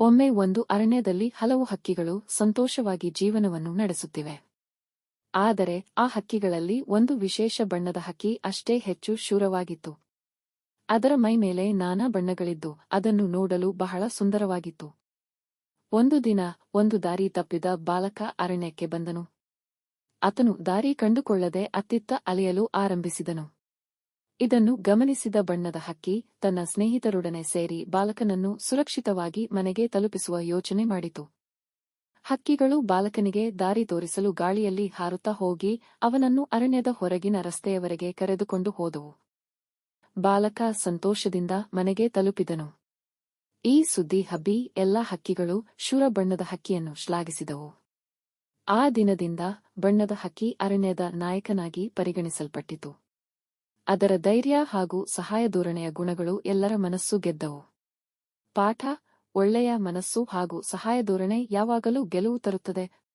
ಒಮ್ಮೆ ಒಂದು ಅರಣ್ಯದಲ್ಲಿ ಹಲವು ಹಕ್ಕಿಗಳು ಸಂತೋಷವಾಗಿ ಜೀವನವನ್ನು ನಡೆಸುತ್ತಿವೆ. ಆದರೆ ಆ ಹಕ್ಕಿಗಳಲ್ಲಿ ಒಂದು ವಿಶೇಷ ಬಣ್ಣದ ಹಕ್ಕಿ ಅಷ್ಟೇ ಹೆಚ್ಚು ಶೂರವಾಗಿತ್ತು. ಅದರ ಮೈಮೇಲೆ ನಾನಾ ಬಣ್ಣಗಳಿದ್ದು, ಅದನ್ನು ನೋಡಲು ಬಹಳ ಸುಂದರವಾಗಿತ್ತು. ಒಂದು ದಿನ ಒಂದು ದಾರಿ ತಪ್ಪಿದ ಬಾಲಕ ಅರಣ್ಯಕ್ಕೆ ಬಂದನು. ಆತನು ದಾರಿ ಕಂಡುಕೊಳ್ಳದೆ ಅತ್ತಿತ್ತ ಅಲೆಯಲು ಆರಂಭಿಸಿದನು. ಇದನ್ನು ಗಮನಿಸಿದ ಬಣ್ಣದ ಹಕ್ಕಿ ತನ್ನ ಸ್ನೇಹಿತರೊಡನೆ ಸೇರಿ ಬಾಲಕನನ್ನು ಸುರಕ್ಷಿತವಾಗಿ ಮನೆಗೆ ತಲುಪಿಸುವ ಯೋಚನೆ ಮಾಡಿತು. ಹಕ್ಕಿಗಳು ಬಾಲಕನಿಗೆ ದಾರಿ ತೋರಿಸಲು ಗಾಳಿಯಲ್ಲಿ ಹಾರುತ್ತಾ ಹೋಗಿ ಅವನನ್ನು ಅರಣ್ಯದ ಹೊರಗಿನ ರಸ್ತೆಯವರೆಗೆ ಕರೆದುಕೊಂಡು ಹೋದವು. ಬಾಲಕ ಸಂತೋಷದಿಂದ ಮನೆಗೆ ತಲುಪಿದನು. ಈ ಸುದ್ದಿ ಹಬ್ಬಿ ಎಲ್ಲ ಹಕ್ಕಿಗಳು ಶೂರ ಬಣ್ಣದ ಹಕ್ಕಿಯನ್ನು ಶ್ಲಾಘಿಸಿದವು. ಆ ದಿನದಿಂದ ಬಣ್ಣದ ಹಕ್ಕಿ ಅರಣ್ಯದ ನಾಯಕನಾಗಿ ಪರಿಗಣಿಸಲ್ಪಟ್ಟಿತು. ಅದರ ಧೈರ್ಯ ಹಾಗೂ ಸಹಾಯಧೋರಣೆಯ ಗುಣಗಳು ಎಲ್ಲರ ಮನಸ್ಸು ಗೆದ್ದವು. ಪಾಠ ಒಳ್ಳೆಯ ಮನಸ್ಸು ಹಾಗೂ ಸಹಾಯಧೋರಣೆ ಯಾವಾಗಲೂ ಗೆಲುವು ತರುತ್ತದೆ.